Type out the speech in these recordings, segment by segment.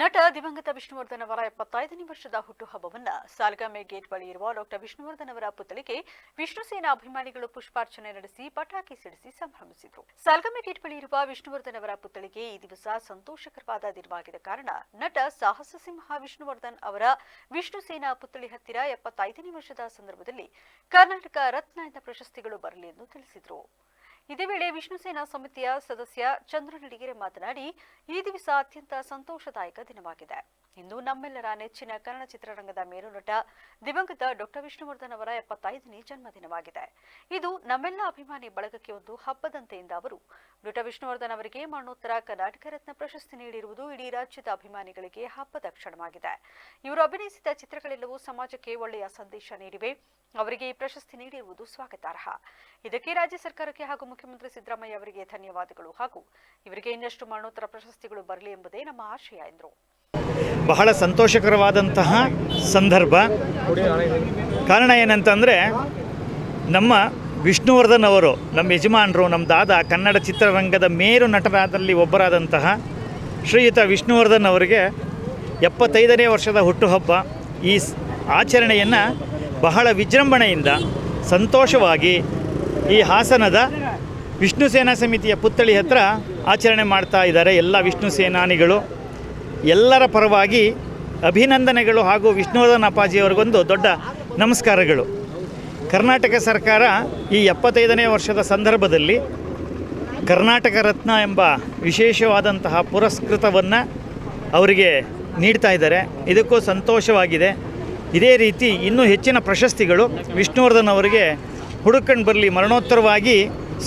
ನಟ ದಿವಂಗತ ವಿಷ್ಣುವರ್ಧನ್ ಅವರ ಎಪ್ಪತ್ತೈದನೇ ವರ್ಷದ ಹುಟ್ಟುಹಬ್ಬವನ್ನ ಸಾಲ್ಗಾಮೆ ಗೇಟ್ ಬಳಿ ಇರುವ ಡಾಕ್ಟರ್ ವಿಷ್ಣುವರ್ಧನ್ ಅವರ ಪುತ್ಥಳಿಗೆ ವಿಷ್ಣು ಸೇನಾ ಅಭಿಮಾನಿಗಳು ಪುಷ್ಪಾರ್ಚನೆ ನಡೆಸಿ ಪಟಾಕಿ ಸಿಡಿಸಿ ಸಂಭ್ರಮಿಸಿದರು. ಸಾಲ್ಗಾಮೆ ಗೇಟ್ ಬಳಿ ಇರುವ ವಿಷ್ಣುವರ್ಧನ್ ಅವರ ಪುತ್ಥಳಿಗೆ ಈ ದಿವಸ ಸಂತೋಷಕರವಾದ ದಿನವಾಗಿದ್ದ ಕಾರಣ, ನಟ ಸಾಹಸ ಸಿಂಹ ವಿಷ್ಣುವರ್ಧನ್ ಅವರ ವಿಷ್ಣು ಸೇನಾ ಪುತ್ಥಳಿ ಹತ್ತಿರ ಎಪ್ಪತ್ತೈದನೇ ವರ್ಷದ ಸಂದರ್ಭದಲ್ಲಿ ಕರ್ನಾಟಕ ರತ್ನ ಪ್ರಶಸ್ತಿಗಳು ಬರಲಿ ಎಂದು ತಿಳಿಸಿದರು. ಇದೇ ವೇಳೆ ವಿಷ್ಣು ಸೇನಾ ಸಮಿತಿಯ ಸದಸ್ಯ ಚಂದ್ರನಡಿಗೆರೆ ಮಾತನಾಡಿ, ಈ ದಿವಸ ಅತ್ಯಂತ ಸಂತೋಷದಾಯಕ ದಿನವಾಗಿದೆ. ಇಂದು ನಮ್ಮೆಲ್ಲರ ನೆಚ್ಚಿನ ಕನ್ನಡ ಚಿತ್ರರಂಗದ ಮೇರುನಟ ದಿವಂಗತ ಡಾಕ್ಟರ್ ವಿಷ್ಣುವರ್ಧನ್ ಅವರ ಎಪ್ಪತ್ತೈದನೇ ಜನ್ಮದಿನವಾಗಿದೆ. ಇದು ನಮ್ಮೆಲ್ಲ ಅಭಿಮಾನಿ ಬಳಗಕ್ಕೆ ಒಂದು ಹಬ್ಬದಂತೆ ಎಂದ ಅವರು. ಡಾಕ್ಟರ್ ವಿಷ್ಣುವರ್ಧನ್ ಅವರಿಗೆ ಮರಣೋತ್ತರ ಕರ್ನಾಟಕ ರತ್ನ ಪ್ರಶಸ್ತಿ ನೀಡಿರುವುದು ಇಡೀ ರಾಜ್ಯದ ಅಭಿಮಾನಿಗಳಿಗೆ ಹಬ್ಬದ ಕ್ಷಣವಾಗಿದೆ. ಇವರು ಅಭಿನಯಿಸಿದ ಚಿತ್ರಗಳೆಲ್ಲವೂ ಸಮಾಜಕ್ಕೆ ಒಳ್ಳೆಯ ಸಂದೇಶ ನೀಡಿವೆ. ಅವರಿಗೆ ಈ ಪ್ರಶಸ್ತಿ ನೀಡಿರುವುದು ಸ್ವಾಗತಾರ್ಹ. ಇದಕ್ಕೆ ರಾಜ್ಯ ಸರ್ಕಾರಕ್ಕೆ ಹಾಗೂ ಮುಖ್ಯಮಂತ್ರಿ ಸಿದ್ದರಾಮಯ್ಯ ಅವರಿಗೆ ಧನ್ಯವಾದಗಳು. ಹಾಗೂ ಇವರಿಗೆ ಇನ್ನಷ್ಟು ಮರಣೋತ್ತರ ಪ್ರಶಸ್ತಿಗಳು ಬರಲಿ ಎಂಬುದೇ ನಮ್ಮ ಆಶಯ ಎಂದರು. ಬಹಳ ಸಂತೋಷಕರವಾದಂತಹ ಸಂದರ್ಭ. ಕಾರಣ ಏನಂತಂದರೆ, ನಮ್ಮ ವಿಷ್ಣುವರ್ಧನ್ ಅವರು, ನಮ್ಮ ಯಜಮಾನರು, ನಮ್ಮ ದಾದ ಕನ್ನಡ ಚಿತ್ರರಂಗದ ಮೇರು ನಟರಾದಲ್ಲಿ ಒಬ್ಬರಾದಂತಹ ಶ್ರೀಯುತ ವಿಷ್ಣುವರ್ಧನ್ ಅವರಿಗೆ ಎಪ್ಪತ್ತೈದನೇ ವರ್ಷದ ಹುಟ್ಟುಹಬ್ಬ. ಈ ಆಚರಣೆಯನ್ನು ಬಹಳ ವಿಜೃಂಭಣೆಯಿಂದ, ಸಂತೋಷವಾಗಿ ಈ ಹಾಸನದ ವಿಷ್ಣು ಸೇನಾ ಸಮಿತಿಯ ಪುತ್ಥಳಿ ಹತ್ರ ಆಚರಣೆ ಮಾಡ್ತಾ ಇದ್ದಾರೆ ಎಲ್ಲ ವಿಷ್ಣು ಸೇನಾನಿಗಳು. ಎಲ್ಲರ ಪರವಾಗಿ ಅಭಿನಂದನೆಗಳು ಹಾಗೂ ವಿಷ್ಣುವರ್ಧನ್ ಅಪ್ಪಾಜಿಯವರಿಗೊಂದು ದೊಡ್ಡ ನಮಸ್ಕಾರಗಳು. ಕರ್ನಾಟಕ ಸರ್ಕಾರ ಈ ಎಪ್ಪತ್ತೈದನೇ ವರ್ಷದ ಸಂದರ್ಭದಲ್ಲಿ ಕರ್ನಾಟಕ ರತ್ನ ಎಂಬ ವಿಶೇಷವಾದಂತಹ ಪುರಸ್ಕೃತವನ್ನು ಅವರಿಗೆ ನೀಡ್ತಾ ಇದ್ದಾರೆ. ಇದಕ್ಕೂ ಸಂತೋಷವಾಗಿದೆ. ಇದೇ ರೀತಿ ಇನ್ನೂ ಹೆಚ್ಚಿನ ಪ್ರಶಸ್ತಿಗಳು ವಿಷ್ಣುವರ್ಧನ್ ಅವರಿಗೆ ಹುಡುಕಂಡು ಬರಲಿ ಮರಣೋತ್ತರವಾಗಿ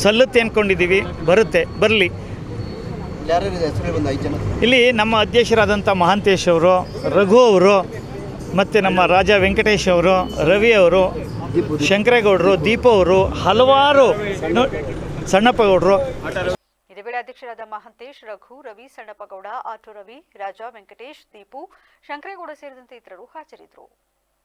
ಸಲ್ಲುತ್ತೆ ಅಂದ್ಕೊಂಡಿದ್ದೀವಿ ಬರುತ್ತೆ ಬರಲಿ. ಇಲ್ಲಿ ನಮ್ಮ ಅಧ್ಯಕ್ಷರಾದಂಥ ಮಹಾಂತೇಶ್ ಅವರು ರಘು ಅವರು ಮತ್ತು ನಮ್ಮ ರಾಜ ವೆಂಕಟೇಶ್ ಅವರು ರವಿ ಅವರು ಶಂಕರೇಗೌಡರು ದೀಪ ಅವರು ಹಲವಾರು ಸಣ್ಣಪ್ಪಗೌಡರು. ಸಣ್ಣಪ್ಪ ಗೌಡರು ಇದೇ ವೇಳೆ ಅಧ್ಯಕ್ಷರಾದ ಮಹಾಂತೇಶ್ ರಘು ರವಿ ಸಣ್ಣಪ್ಪಗೌಡ ಆಟೋ ರವಿ ರಾಜ ವೆಂಕಟೇಶ್ ದೀಪು ಶಂಕರೇಗೌಡ ಸೇರಿದಂತೆ ಇತರರು ಹಾಜರಿದ್ದರು.